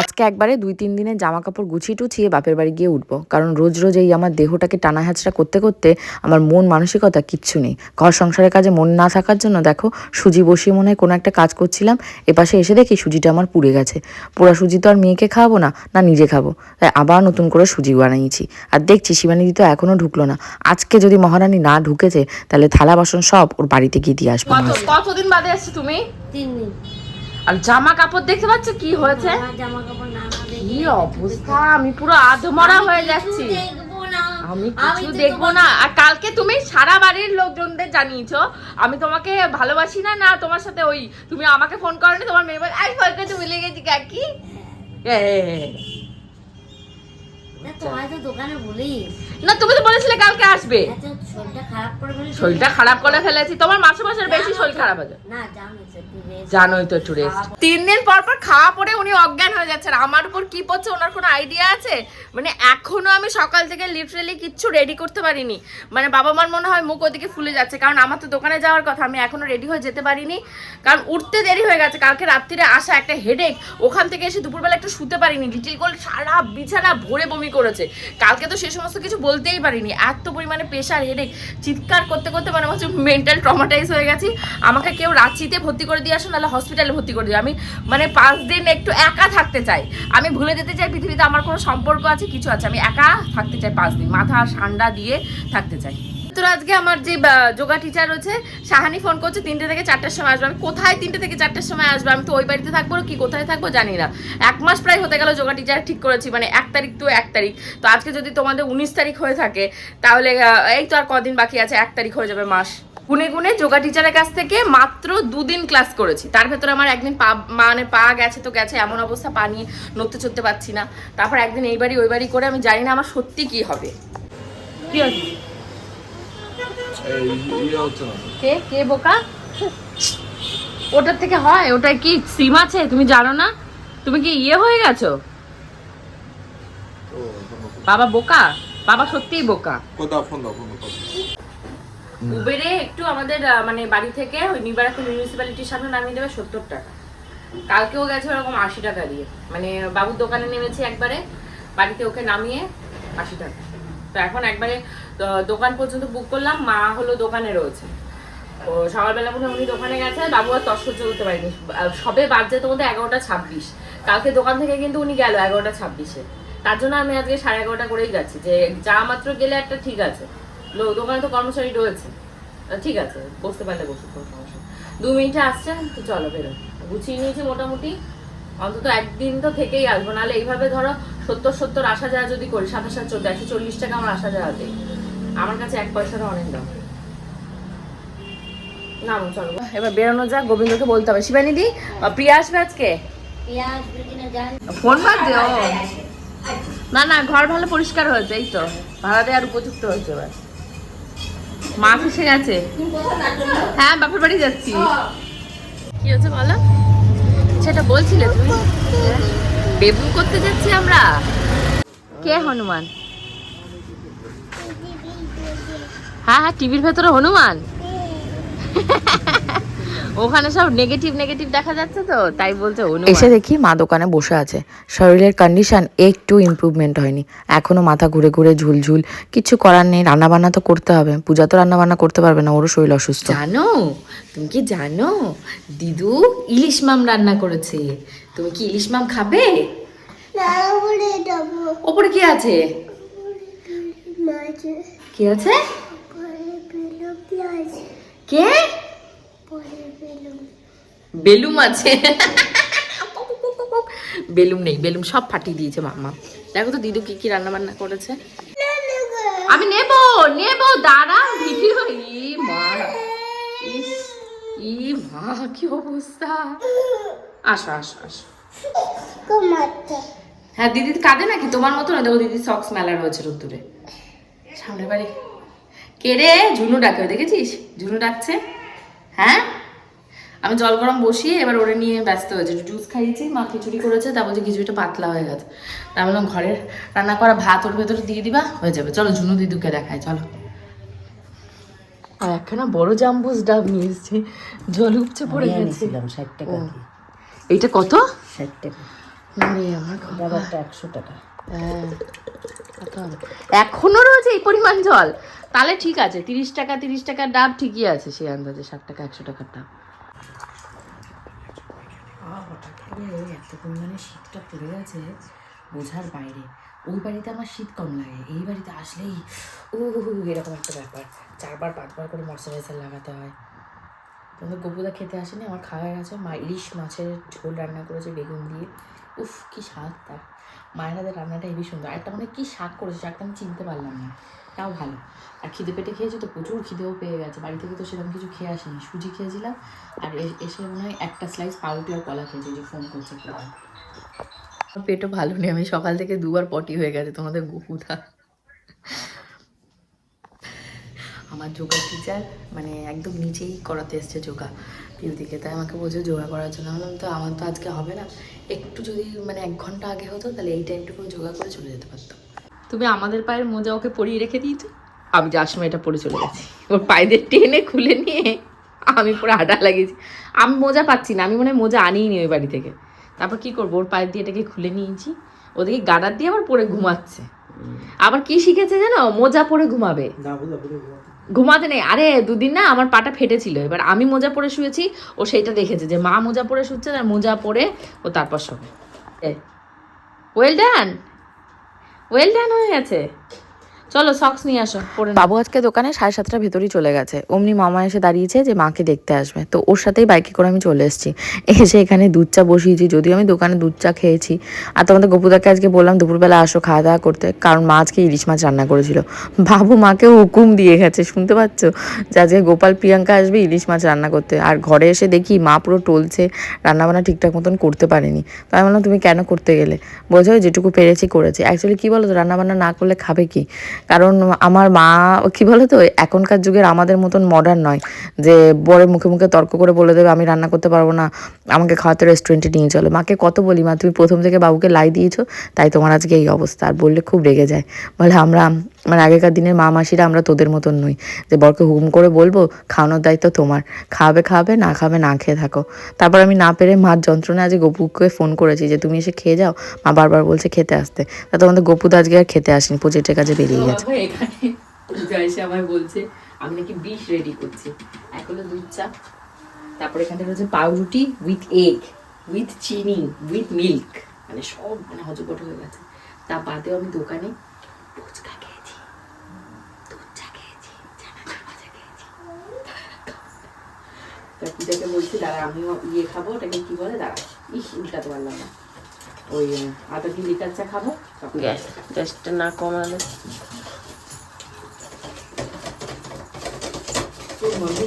আজকে একবারে দুই তিন দিনের জামা কাপড় গুছিয়ে টুছিয়ে বাপের বাড়ি গিয়ে উঠবো। কারণ রোজ রোজ এই আমার দেহটাকে টানা হ্যাচড়া করতে করতে আমার মন মানসিকতা কিচ্ছু নেই। ঘর সংসারের কাজে মন না থাকার জন্য দেখো সুজি বসিয়ে মনে হয় কোনো একটা কাজ করছিলাম এপাশে এসে দেখি সুজিটা আমার পুড়ে গেছে। পোড়া সুজি তো আর মেয়েকে খাওয়াবো না না নিজে খাব। তাই আবার নতুন করে সুজি বানিয়েছি। আর দেখছি শিবানীদি তো এখনও ঢুকলো না। আজকে যদি মহারানী না ঢুকেছে তাহলে থালা বাসন সব ওর বাড়িতে গিয়ে দিয়ে আসব। কতদিন বাদে আসছো তুমি? তিন দিন। আর জামা কাপড় দেখতে পাচ্ছ কি হয়েছে? কি অবস্থা? আমি পুরো আধমরা হয়ে যাচ্ছি। আমি আমি কিছু দেখব না। আর কালকে তুমি সারা বাড়ির লোকজনদের জানিয়েছো। আমি তোমাকে ভালোবাসি না না তোমার সাথে ওই তুমি আমাকে ফোন করনি তোমার মেয়ে বলে আই ফোন করতে ভুলে গেছি কাকি। না তোমায় তো দোকানে বলি না তুমি তো বলেছিলে কালকে আসবে। শরীরটা খারাপ করে বলে শরীরটা খারাপ করে ফেলেছি। তোমার মাসে মাসের বেশি শরীর খারাপ আছে না জানো তো একটু rest জানোই তো একটু রেস্ট তিন দিন পর পর খাওয়া পরে উনি অজ্ঞান হয়ে যাচ্ছেন। আমার উপর কি পড়ছে ওনার কোনো আইডিয়া আছে? মানে এখনও আমি সকাল থেকে লিটারেলি কিচ্ছু রেডি করতে পারিনি। মানে বাবা মার মনে হয় মুখ ওদিকে ফুলে যাচ্ছে। কারণ আমার তো দোকানে যাওয়ার কথা আমি এখনও রেডি হয়ে যেতে পারিনি। কারণ উঠতে দেরি হয়ে গেছে। কালকে রাত্রিরে আসা একটা হেডেক ওখান থেকে এসে দুপুরবেলা একটু শুতে পারিনি। লিটিল গোল সারা বিছানা ভরে বমি করেছে। কালকে তো সে সমস্ত কিছু বলতেই পারিনি। এত পরিমাণে প্রেশার হেড়ে চিৎকার করতে করতে মানে হচ্ছে মেন্টাল ট্রমাটাইজ হয়ে গেছি। আমাকে কেউ রাঁচিতে ভর্তি করে দিয়ে আসো, নাহলে হসপিটালে ভর্তি করে দিও। আমি মানে পাঁচ দিন একটু একা থাকতে চাই। আমি ভুলে যেতে চাই, পৃথিবীতে আমার কোনো সম্পর্ক আছে, কিছু আছে। আমি একা থাকতে চাই পাঁচ দিন। মাথা ঠান্ডা দিয়ে থাকতে চাই। তো আজকে আমার যে যোগা টিচার রয়েছে, সাহানি ফোন করছে, তিনটে থেকে চারটার সময় আসবে। আমি কোথায় তিনটে থেকে চারটার সময় আসবে? আমি তো ওই বাড়িতে থাকব কি কোথায় থাকব জানি না। এক মাস প্রায় হতে গেল যোগা টিচার ঠিক করেছি মানে এক তারিখ তো এক তারিখ। তো আজকে যদি তোমাদের উনিশ তারিখ হয়ে থাকে, তাহলে এই তো আর কদিন বাকি আছে, এক তারিখ হয়ে যাবে মাস। গুনে গুনে যোগা টিচারের কাছ থেকে মাত্র দুদিন ক্লাস করেছি। তার ভেতরে আমার একদিন পা মানে পা গেছে তো গেছে, এমন অবস্থা পানি নড়তে চড়তে পারছি না। তারপর একদিন এই বাড়ি, ওই বাড়ি করে আমি জানি না আমার সত্যি কি হবে। কি কে? কে বোকা? ওটার থেকে হয় ওটা কি সিম আছে? তুমি জানো না? তুমি কি ইয়ে হয়ে গেছো? বাবা বোকা? বাবা সত্যিই বোকা। কোথাও ফোন দাও উবেরে একটু আমাদের মানে বাড়ি থেকে ওই নিবারাকুল মিউনিসিপ্যালিটির সামনে নামিয়ে দেবে সত্তর টাকা। কালকেও গেছে ওরকম আশি টাকা দিয়ে। মানে বাবুর দোকানে নেমেছি একবারে বাড়িতে ওকে নামিয়ে আশি টাকা। তো এখন একবারে দোকান পর্যন্ত বুক করলাম, মা হলো দোকানে রয়েছে। ও সকালবেলা মনে উনি দোকানে গেছে, বাবু আর তস সহ্য করতে পারেনি। সবে বাজছে তোমাদের এগারোটা ছাব্বিশ। কালকে দোকান থেকে কিন্তু উনি গেল এগারোটা ছাব্বিশে। তার জন্য আমি আজকে সাড়ে এগারোটা করেই যাচ্ছি, যে যা মাত্র গেলে একটা ঠিক আছে। দোকানে তো কর্মচারী রয়েছে। ঠিক আছে, বসতে পারলে বসুক কোনো সমস্যা দু মিনিটে আসছে, তো চলো বেরো গুছিয়ে নিয়েছি মোটামুটি। অন্তত একদিন তো থেকেই আসব। নাহলে এইভাবে ধরো সত্তর সত্তর আসা যাওয়া যদি করি, সাতাশ সাত চোদ্দ একশো চল্লিশ টাকা আমার আসা যাওয়াতে আমার কাছে এক পয়সাটা অনেক দাম। চলো। এবার বেরোনো যাক গোবিন্দকে বলতে হবে। প্রিয়া আসবে আজকে? ফোন বাদ দে ও। না না ঘর ভালো পরিষ্কার হয়েছে এই তো। ভাড়া দেওয়ার উপযুক্ত হয়েছে এবার। মাছ এসে গেছে। হ্যাঁ বাপের বাড়ি যাচ্ছি। কি হচ্ছে বলো? সেটা বলছিলে তুমি। বেবুন করতে যাচ্ছি আমরা। কে হনুমান? হ্যাঁ হ্যাঁ টিভির ভেতরে হনুমান? ওখানে সব নেগেটিভ নেগেটিভ দেখা যাচ্ছে তো তাই বলছে হনুমান। এসে দেখি মা দোকানে বসে আছে। শরীরের কন্ডিশন একটু ইমপ্রুভমেন্ট হয়নি। এখনও মাথা ঘুরে ঘুরে ঝুলঝুল কিছু করার নেই রান্না বান্না তো করতে হবে। পূজা তো রান্না বান্না করতে পারবে না ওরও শরীর অসুস্থ। জানো? তুমি কি জানো? দিদু ইলিশ মাম রান্না করেছে। তুমি কি ইলিশ মাম খাবে? ওপরে কি আছে? কি আছে? কে? বেলুম আছে। বেলুম নেই, বেলুম সব ফাটিয়ে দিয়েছে মাম্মা। দেখো তো দিদু কি কি রান্না বান্না করেছে। আমি নেব নেব দাঁড়া ভিডিও ই মা, ইস ই মা, কি অবস্থা। আসো আসো আসো। হ্যাঁ দিদি কাঁদে নাকি? তোমার মতো না, দেখো দিদি সক্স মেলা রয়েছে রোদ্দুরে। সামনে বাড়ি কে রে? ঝুনু ডাকে দেখেছিস? ঝুনু ডাকছে। হ্যাঁ? আমি জল গরম বসিয়ে এবার ওরে নিয়ে ব্যস্ত হয়েছে। জুস খাইয়েছি মা খিচুড়ি করেছে তারপর যে খিচুড়িটা পাতলা হয়ে গেছে। তার বললাম ঘরের রান্না করা ভাত ওর ভেতরে দিয়ে দিবা? হয়ে যাবে। চলো ঝুনু দিদুকে দেখায় চলো। আর একখানা বড় জাম্বুস ডাব নিয়ে এসছে জল উপচে পড়ে গেছে। ষাট টাকা এইটা কত? ষাট টাকা। মানে আমার একশো টাকা। হ্যাঁ, কত এখনও রয়েছে এই পরিমাণ জল। তাহলে ঠিক আছে তিরিশ টাকা তিরিশ টাকার ডাব ঠিকই আছে সেই আন্দাজে ষাট টাকা একশো টাকার ডাব। হঠাৎ করে এত পরিমাণে শীতটা পড়ে গেছে বোঝার বাইরে। ওই বাড়িতে আমার শীত কম লাগে এই বাড়িতে আসলেই ও এরকম একটা ব্যাপার। চারবার পাঁচবার করে ময়শ্চারাইজার লাগাতে হয়। তোমাদের গপুদা খেতে আসেনি? আমার খাওয়া গেছে। মা ইলিশ মাছের ঝোল রান্না করেছে বেগুন দিয়ে। উফ কি স্বাদ তার। মায়ের রান্নাটা হেবি সুন্দর। একটা মানে কি শাক করেছে শাকটা আমি চিনতে পারলাম না। তাও ভালো। আর খিদে পেটে খেয়েছি তো প্রচুর খিদেও পেয়ে গেছে। বাড়ি থেকে তো সেরকম কিছু খেয়ে আসেনি। সুজি খেয়েছিলাম আর এসে মনে হয় একটা স্লাইস পাউরুটি আর কলা খেয়েছি যে ফোন করছে আমার পেটও ভালো নেই। আমি সকাল থেকে দুবার পটি হয়ে গেছে তোমাদের গুহুদা আমার যোগা টিচার মানে একদম নিচেই করাতে এসছে যোগা। পিউদিকে তাই আমাকে বলছে যোগা করার জন্য। বললাম তো আমার তো আজকে হবে না। একটু যদি মানে এক ঘণ্টা আগে হতো তাহলে এই টাইমটুকু যোগা করে চলে যেতে পারতাম। তুমি আমাদের পায়ের মোজা ওকে পরিয়ে রেখে দিয়েছ? আমি যার সময় এটা পরে চলে গেছি। ওর পায়েদের টেনে খুলে নিয়ে আমি পুরো হাঁটা লাগিয়েছি। আমি মোজা পাচ্ছি না আমি মনে হয় মোজা আনিই নি ওই বাড়ি থেকে। তারপর কি করব? ওর পায়ের দিয়ে এটাকে খুলে নিয়েছি। ওদিকে গাডার দিয়ে আবার পরে ঘুমাচ্ছে। আবার কি শিখেছে জানো? মোজা পরে ঘুমাবে। ঘুমাতে নেই। আরে, দুদিন না আমার পাটা ফেটেছিল। এবার আমি মোজা পরে শুয়েছি, ও সেইটা দেখেছে যে মা মোজা পরে শুচ্ছে আর মোজা পরে ও তারপর শোবে। ওয়েল ডান ওয়েল ডান হয়ে গেছে। চলো সক্স নিয়ে আসো, পরে বাবু আজকে দোকানে সাড়ে সাতটার ভেতরেই চলে গেছে। অমনি মামা এসে দাঁড়িয়েছে যে মাকে দেখতে আসবে। তো ওর সাথেই বাইকে করে আমি চলে এসেছি। এসে এখানে দুধ চা বসিয়েছি, যদিও আমি দোকানে দুধ চা খেয়েছি। আর তোমাদের গপুদাকে আজকে বললাম, দুপুরবেলা আসো, খাওয়া দাওয়া করতে। কারণ মা আজকে ইলিশ মাছ রান্না করেছিল। বাবু মাকে হুকুম দিয়ে গেছে, শুনতে পাচ্ছ? যে আজকে গোপাল প্রিয়াঙ্কা আসবে ইলিশ মাছ রান্না করতে। আর ঘরে এসে দেখি মা পুরো টলছে, রান্নাবান্না ঠিকঠাক মতন করতে পারেনি। তো আমি বললাম, তুমি কেন করতে গেলে? "ওই যেটুকু পেরেছি করেছি। অ্যাকচুয়ালি কী বলো তো রান্নাবান্না না করলে খাবে কি? কারণ আমার মা, কি বলো তো এখনকার যুগের আমাদের মতন মডার্ন নয় যে বড় মুখে মুখে তর্ক করে বলে দেবে, আমি রান্না করতে পারব না, আমাকে খাওয়াতে রেস্টুরেন্টে নিয়ে চলো। মাকে কত বলি, মা, তুমি প্রথম থেকে বাবুকে লাই দিয়েছ, তাই তোমার আজকে এই অবস্থা। আর বললে খুব রেগে যায়। বলে, আমরা মানে আগেকার দিনের মা মাসিরা আমরা তোদের মতন নই। যে বরকে হুকুম করে বলব, খাওয়ানোর দায়িত্ব তোমার। খাবে খাবে, না খাবে, না খেয়ে থাকো। তারপর আমি না পেরে মার যন্ত্রণা আজকে গপুকে ফোন করেছি যে, তুমি এসে খেয়ে যাও। মা বারবার বলছে, খেতে আসতে। তা তোমাদের গপুদা আজকে আর খেতে আসেনি, প্রজেক্টের কাছে বেরিয়ে গেছে। বাবা এখানে। পূজা এসে আমায় বলছে, আমি নাকি বিষ রেডি করছি। এক হলো দুধ চা, তারপর এখানে রয়েছে পাউরুটি উইথ এগ উইথ চিনি উইথ মিল্ক মানে সব মানে হজপট হয়ে গেছে। তা বাদেও আমি দোকানে ফুচকা খেয়েছি। দুধ চা খেয়েছি তা পূজাকে বলছি, দাঁড়া, আমিও ইয়ে খাব, ওটাকে কি বলে? দাঁড়া, ইস, উল্টাতে পারলাম না। ওই, আদা কি লিকার চা খাব গ্যাস, গ্যাসটা না কমালে। মধ্যে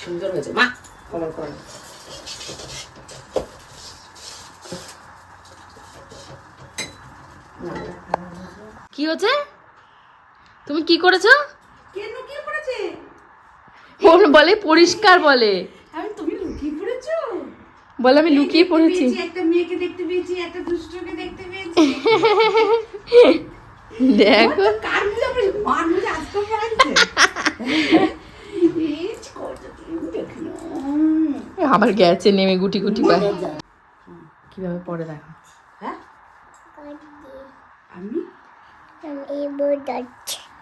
সুন্দর হয়েছে মা কি হচ্ছে তুমি কি করেছ? বলে পরিষ্কার বলে আমি তুমি লুকিয়ে পড়েছো বলে আমি লুকিয়ে পড়েছি। একটা মেয়েকে দেখতে পেয়েছি একটা দুষ্টকে দেখতে পেয়েছি। দেখো। কার আজকে। আমার গেছে নেমে গুটি গুটি পায়। কীভাবে পরে দেখো হ্যাঁ? আমি?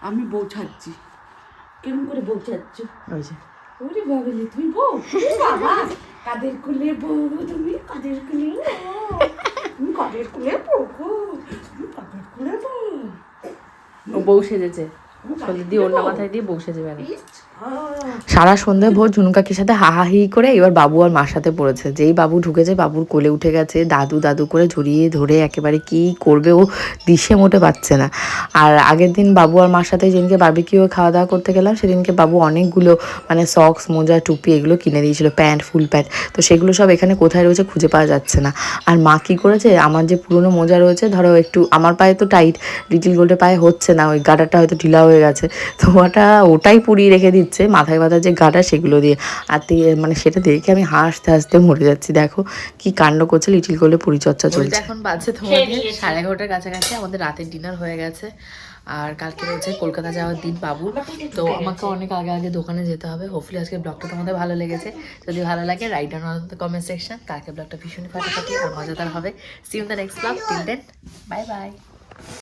আমি বউ ছাড়ছি। কেমন করে বউ ছাড়ছ? ওই যে। ওরে বাবালে তুমি বউ? বাবা? কাদের কুলে বউ? তুমি কাদের কুলে তুমি কাদের কুলে বউ? তুমি কাদের কুলে বউ? বউ সেজেছে। দিয়ে ওর মাথায় দিয়ে বউ সেজে বেড়ে সারা সন্ধ্যা ভোর ঝুনু কাকির সাথে হাহাহি করে এবার বাবু আর মার সাথে পড়েছে। যেই বাবু ঢুকেছে বাবুর কোলে উঠে গেছে, দাদু দাদু করে ঝরিয়ে ধরে একেবারে কি করবে ও দিশে মোটে পাচ্ছে না। আর আগের দিন বাবু আর মার সাথে যেদিনকে বার্বিকিউ খাওয়া দাওয়া করতে গেলাম, সেদিনকে বাবু অনেকগুলো মানে সক্স মোজা, টুপি এগুলো কিনে দিয়েছিল, প্যান্ট, ফুল প্যান্ট। তো সেগুলো সব এখানে কোথায় রয়েছে খুঁজে পাওয়া যাচ্ছে না। আর মা কী করেছে, আমার যে পুরনো মোজা রয়েছে, ধরো একটু আমার পায়ে তো টাইট লিটিল গোল্ডের পায়ে হচ্ছে না, ওই গাডারটা হয়তো ঢিলা হয়ে গেছে। তো ওটা ওটাই পুড়িয়ে রেখে দিচ্ছে। হচ্ছে মাথায় বাঁধা যে গাটা সেগুলো দিয়ে। আর মানে সেটা দেখে আমি হাসতে হাসতে মরে যাচ্ছি। দেখো কি কাণ্ড করছে লিটিল কোলে পরিচর্যা চলছে। এখন বাজছে তোমাদের সাড়ে এগারোটার কাছাকাছি আমাদের রাতের ডিনার হয়ে গেছে। আর কালকে রয়েছে কলকাতা যাওয়ার দিন বাবু। তো আমাকে অনেক আগে আগে দোকানে যেতে হবে। হোপফুলি আজকে ব্লগটা তোমাদের ভালো লেগেছে। যদি ভালো লাগে write down on the comment section কালকে ব্লগটা ভীষণই ফাটাফাটি আর মজাদার হবে। See in the next blog till then bye bye